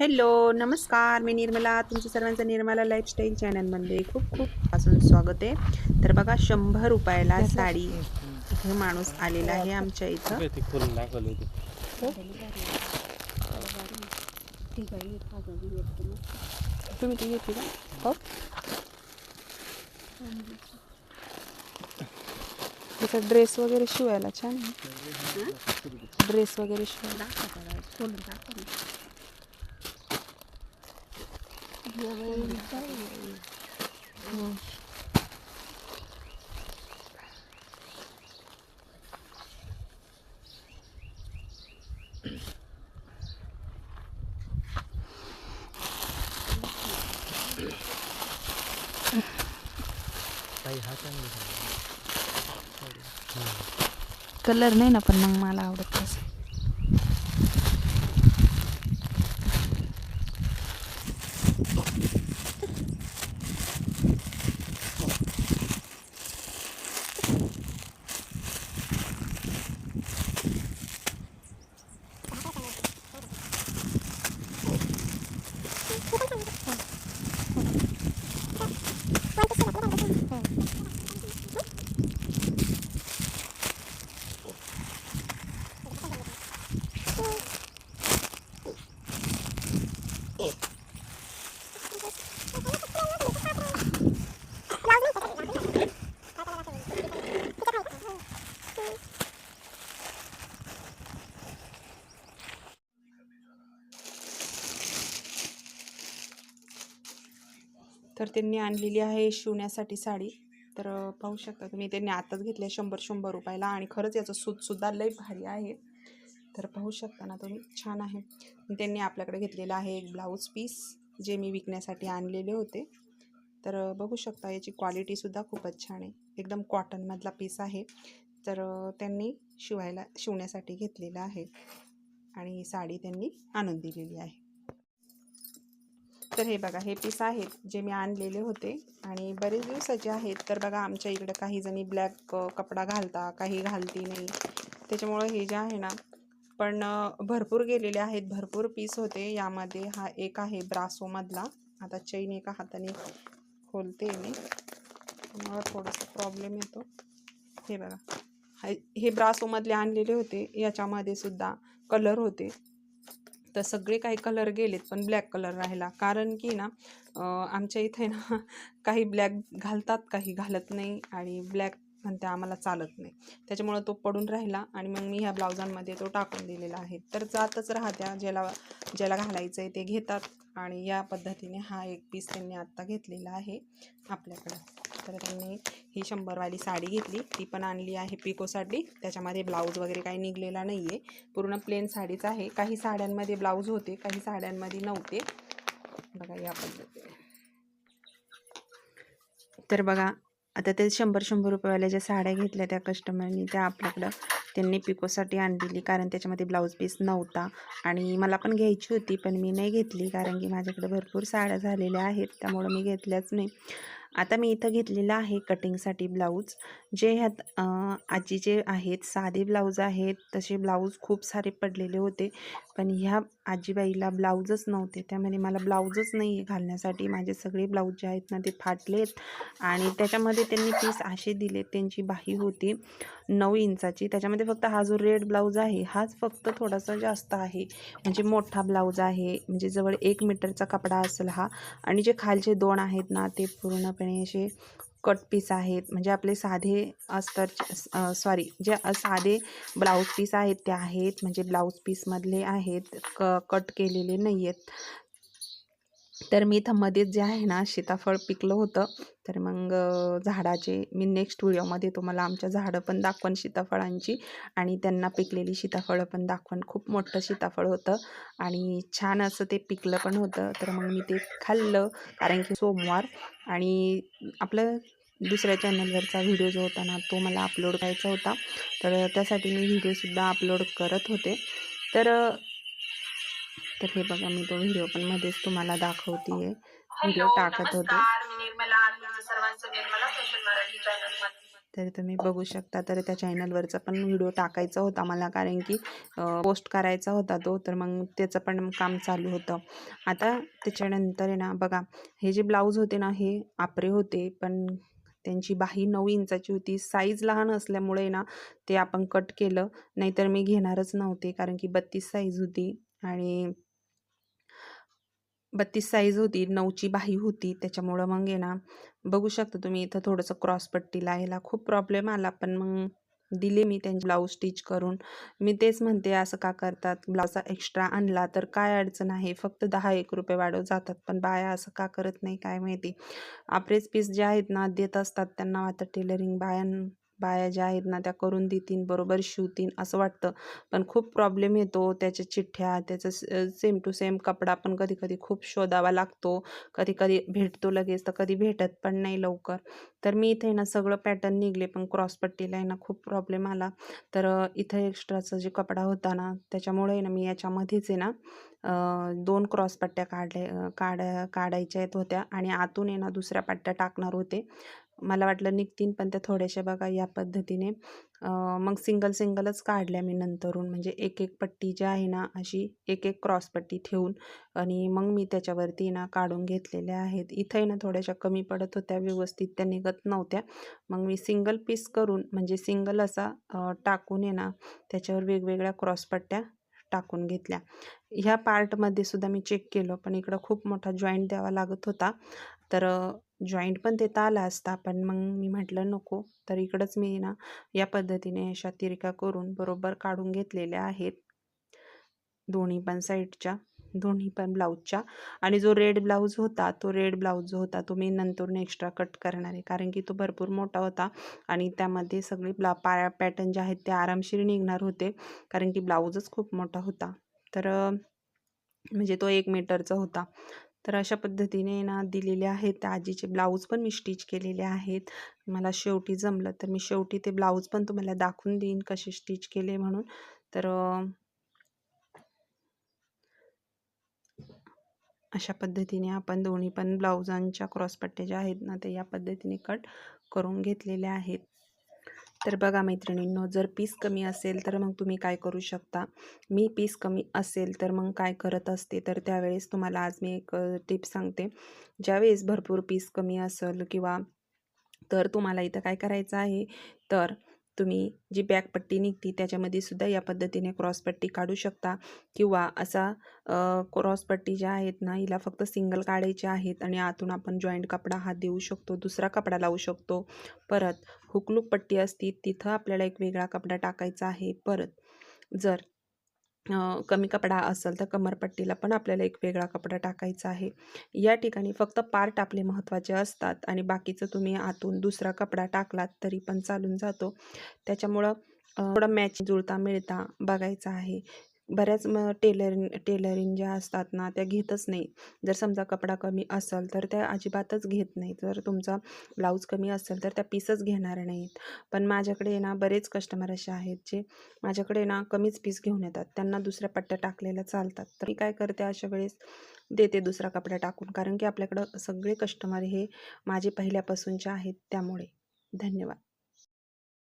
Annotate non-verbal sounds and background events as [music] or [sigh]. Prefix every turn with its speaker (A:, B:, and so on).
A: Hello नमस्कार. मी निर्मला. तुमचं सर्वांचं निर्मला लाईफस्टाईल चॅनलमध्ये खूप खूप पासून स्वागत आहे. तर बघा शंभर रुपयाला साडी इथे माणूस आलेला आहे आमच्या इथं. तुम्ही हो. तिचा ड्रेस वगैरे शिवायला छान ड्रेस वगैरे शिवायला. हम्म.
B: काही हा चांगली
A: कलर नाही ना पण मग मला आवडत तसं तर त्यांनी आणलेली आहे शिवण्यासाठी साडी. तर पाहू शकता तुम्ही त्यांनी आताच घेतली आहे शंभर शंभर रुपयाला आणि खरंच याचं सूतसुद्धा लई भारी आहे. तर पाहू शकता ना तुम्ही छान आहे. त्यांनी आपल्याकडे घेतलेलं आहे एक ब्लाऊज पीस जे मी विकण्यासाठी आणलेले होते. तर बघू शकता याची क्वालिटीसुद्धा खूपच छान आहे. एकदम कॉटनमधला पीस आहे. तर त्यांनी शिवायला शिवण्यासाठी घेतलेलं आहे. आणि साडी त्यांनी आणून दिलेली आहे. तर हे बघा हे पीस आहेत जे मी आणलेले होते. आणि बरेच दिवसाचे आहेत. तर बघा आमच्या इकडं काही जणी ब्लॅक कपडा घालता काही घालती नाही. त्याच्यामुळं हे जे आहे ना पण भरपूर गेलेले आहेत. भरपूर पीस होते. यामध्ये हा एक आहे ब्रासोमधला आता चैन एका हाताने खोलते मी. मला थोडासा प्रॉब्लेम येतो. हे बघा. हे ब्रासोमधले आणलेले होते. याच्यामध्ये सुद्धा कलर होते. तर सगळे काही कलर गेलेत पण ब्लॅक कलर राहिला. कारण की ना आमच्या इथे ना [laughs] काही ब्लॅक घालतात काही घालत नाही आणि ब्लॅक म्हणते आम्हाला चालत नाही. त्याच्यामुळं तो पडून राहिला आणि मग मी ह्या ब्लाउजांमध्ये तो टाकून दिलेला आहे. तर जातच राहत्या ज्याला ज्याला घालायचं आहे ते घेतात आणि या पद्धतीने हा एक पीस त्यांनी आत्ता घेतलेला आहे आपल्याकडं. तर त्यांनी ही शंभरवाली साडी घेतली. ती पण आणली आहे पिकोसाठी. त्याच्यामध्ये ब्लाऊज वगैरे काही निघलेला नाही आहे पूर्ण प्लेन साडीच आहे. काही साड्यांमध्ये ब्लाऊज होते काही साड्यांमध्ये नव्हते. बघा या पद्धतीने. तर बघा आता ते शंभर शंभर रुपयेवाल्या ज्या साड्या घेतल्या त्या कस्टमरनी त्या आपल्याकडं त्यांनी पिकोसाठी आणलेली. कारण त्याच्यामध्ये ब्लाऊज पीस नव्हता. आणि मला पण घ्यायची होती पण मी नाही घेतली. कारण की माझ्याकडे भरपूर साड्या झालेल्या आहेत. त्यामुळं मी घेतल्याच नाही. आता मी इथं घेतलेलं आहे कटिंगसाठी ब्लाऊज. जे ह्यात आजी जे आहेत साधे ब्लाऊज आहेत तसे ब्लाऊज खूप सारे पडलेले होते. पण ह्या आजीबाईला ब्लाऊजच नव्हते. त्यामध्ये मला ब्लाऊजच नाही आहे घालण्यासाठी. माझे सगळे ब्लाऊज जे आहेत ना ते फाटलेत. आणि त्याच्यामध्ये त्यांनी पीस असे दिले त्यांची बाही होती नऊ इंचाची. त्याच्यामध्ये फक्त हा जो रेड ब्लाऊज आहे हाच फक्त थोडासा जास्त आहे. म्हणजे मोठा ब्लाऊज आहे. म्हणजे जवळ एक मीटरचा कपडा असेल हा. आणि जे खालचे दोन आहेत ना ते पूर्ण पूर्णपणे असे कट पीस आहेत. म्हणजे आपले साधे अस्तर सॉरी जे साधे ब्लाऊज पीस आहेत ते आहेत. म्हणजे ब्लाऊज पीसमधले आहेत. क कट केलेले नाही आहेत तर मी इथं मध्येच जे आहे ना सीताफळ पिकलं होतं. तर मग झाडाचे मी नेक्स्ट व्हिडिओमध्ये तुम्हाला आमच्या झाडं पण दाखवण सीताफळांची. आणि त्यांना पिकलेली सीताफळं पण दाखवण खूप मोठं सीताफळ होतं. आणि छान असं ते पिकलं पण होतं. तर मग मी ते खाल्लं. कारण की सोमवार. आणि आपलं दुसऱ्या चॅनलवरचा व्हिडिओ जो होता ना तो मला अपलोड करायचा होता. तर त्यासाठी मी व्हिडिओसुद्धा अपलोड करत होते. तर तर हे बघा मी तो व्हिडिओ पण मध्येच तुम्हाला दाखवते व्हिडिओ टाकत होते. तर तुम्ही बघू शकता तर त्या चॅनलवरचा पण व्हिडिओ टाकायचा होता मला कारण की पोस्ट करायचा होता तो तर मग त्याचं पण काम चालू होतं. आता त्याच्यानंतर आहे ना बघा हे जे ब्लाऊज होते ना हे आपरे होते पण त्यांची बाही नऊ इंचाची होती. साईज लहान असल्यामुळे ना ते आपण कट केलं. नाहीतर मी घेणारच नव्हते कारण की बत्तीस साईज होती. आणि बत्तीस साईज होती नऊची बाही होती त्याच्यामुळं मग आहे ना बघू शकता तुम्ही इथं थोडंसं क्रॉसपट्टी लायला खूप प्रॉब्लेम आला. पण मग दिले मी त्यांचे ब्लाऊज स्टिच करून. मी तेच म्हणते असं का करतात? ब्लाऊजचा एक्स्ट्रा आणला तर काय अडचण आहे? फक्त दहा एक रुपये वाढव जातात. पण बाया असं का करत नाही काय माहिती? आपलेच पीस जे आहेत ना देत असतात त्यांना आता टेलरिंग बायां बाया ज्या आहेत ना त्या करून देतील बरोबर शिवतीन असं वाटतं. पण खूप प्रॉब्लेम येतो त्याच्या चिठ्ठ्या त्याचं सेम टू सेम कपडा पण कधी कधी खूप शोधावा लागतो. कधी कधी भेटतो लगेच तर कधी भेटत पण नाही लवकर. तर मी इथे ना सगळं पॅटर्न निघले पण क्रॉसपट्टीला आहे ना खूप प्रॉब्लेम आला. तर इथं एक्स्ट्राचा जे कपडा होता ना त्याच्यामुळे ना मी याच्यामध्येच आहे ना दोन क्रॉस पट्ट्या काढले काढ काढायच्या आहेत होत्या. आणि आतून आहे ना दुसऱ्या पट्ट्या टाकणार होते. मला वाटलं निघतीन पण त्या थोड्याशा बघा या पद्धतीने. मग सिंगल सिंगलच काढल्या मी नंतरून. म्हणजे एक एक पट्टी जी आहे ना अशी एक एक क्रॉस पट्टी ठेवून आणि मग मी त्याच्यावरती ना काढून घेतलेल्या आहेत. इथंही ना थोड्याशा कमी पडत होत्या व्यवस्थित त्या निघत नव्हत्या. मग मी सिंगल पीस करून म्हणजे सिंगल असा टाकून आहे ना त्याच्यावर वेगवेगळ्या क्रॉसपट्ट्या टाकून घेतल्या. ह्या पार्टमध्ये सुद्धा मी चेक केलं पण इकडं खूप मोठा जॉईंट द्यावा लागत होता. तर जॉईंट पण देता आला असता. पण मग मी म्हटलं नको तर इकडंच मी ना या पद्धतीने अशा तिरका करून बरोबर काढून घेतलेल्या आहेत. दोन्ही पण साईडच्या दोन्ही पण ब्लाऊजच्या. आणि जो रेड ब्लाऊज होता तो रेड ब्लाऊज जो होता तो मी नंतर एक्स्ट्रा कट करणार आहे. कारण की तो भरपूर मोठा होता आणि त्यामध्ये सगळे ब्ला पा पॅटर्न जे आहेत ते आरामशीर निघणार होते. कारण की ब्लाऊजच खूप मोठा होता. तर म्हणजे तो एक मीटरचा होता. तर अशा पद्धतीने ना दिलेले आहेत. त्या आजीचे ब्लाऊज पण मी स्टिच केलेले आहेत. मला शेवटी जमलं तर मी शेवटी ते ब्लाऊज पण तुम्हाला दाखवून देईन कसे स्टिच केले म्हणून. तर अशा पद्धतीने आपण दोन्ही पण ब्लाऊजांच्या क्रॉसपट्ट्या ज्या आहेत ना ते या पद्धतीने कट करून घेतलेल्या आहेत. तर बघा मैत्रिणींनो जर पीस कमी असेल तर मग तुम्ही काय करू शकता? मी पीस कमी असेल तर मग काय करत असते? तर त्यावेळेस तुम्हाला आज मी एक टिप सांगते. ज्यावेळेस भरपूर पीस कमी असेल किंवा तर तुम्हाला इथं काय करायचं आहे? तर तुम्ही जी बॅकपट्टी निघती त्याच्यामध्ये सुद्धा या पद्धतीने क्रॉसपट्टी काढू शकता. किंवा असा क्रॉसपट्टी ज्या आहेत ना हिला फक्त सिंगल काढायच्या आहेत आणि आतून आपण जॉईंट कपडा हा देऊ शकतो दुसरा कपडा लावू शकतो. परत हुकलूक पट्टी असती तिथं आपल्याला एक वेगळा कपडा टाकायचा आहे. परत जर कमी कपडा असेल तर कमरपट्टीला पण आपल्याला एक वेगळा कपडा टाकायचा आहे. या ठिकाणी फक्त पार्ट आपले महत्त्वाचे असतात आणि बाकीचं तुम्ही आतून दुसरा कपडा टाकलात तरी पण चालून जातो. त्याच्यामुळं थोडं मॅच जुळता मिळता बघायचं आहे. बऱ्याच मग टेलर टेलरिंग ज्या असतात ना त्या घेतच नाही. जर समजा कपडा कमी असेल तर त्या अजिबातच घेत नाही. जर तुमचा ब्लाऊज कमी असेल तर त्या पीसच घेणार नाहीत. पण माझ्याकडे ना बरेच कस्टमर असे आहेत जे माझ्याकडे ना कमीच पीस घेऊन येतात. त्यांना दुसऱ्या पट्ट्या टाकलेल्या चालतात. तर मी काय करते अशा वेळेस देते दुसरा कपडा टाकून. कारण की आपल्याकडं सगळे कस्टमर हे माझे पहिल्यापासूनचे आहेत त्यामुळे. धन्यवाद.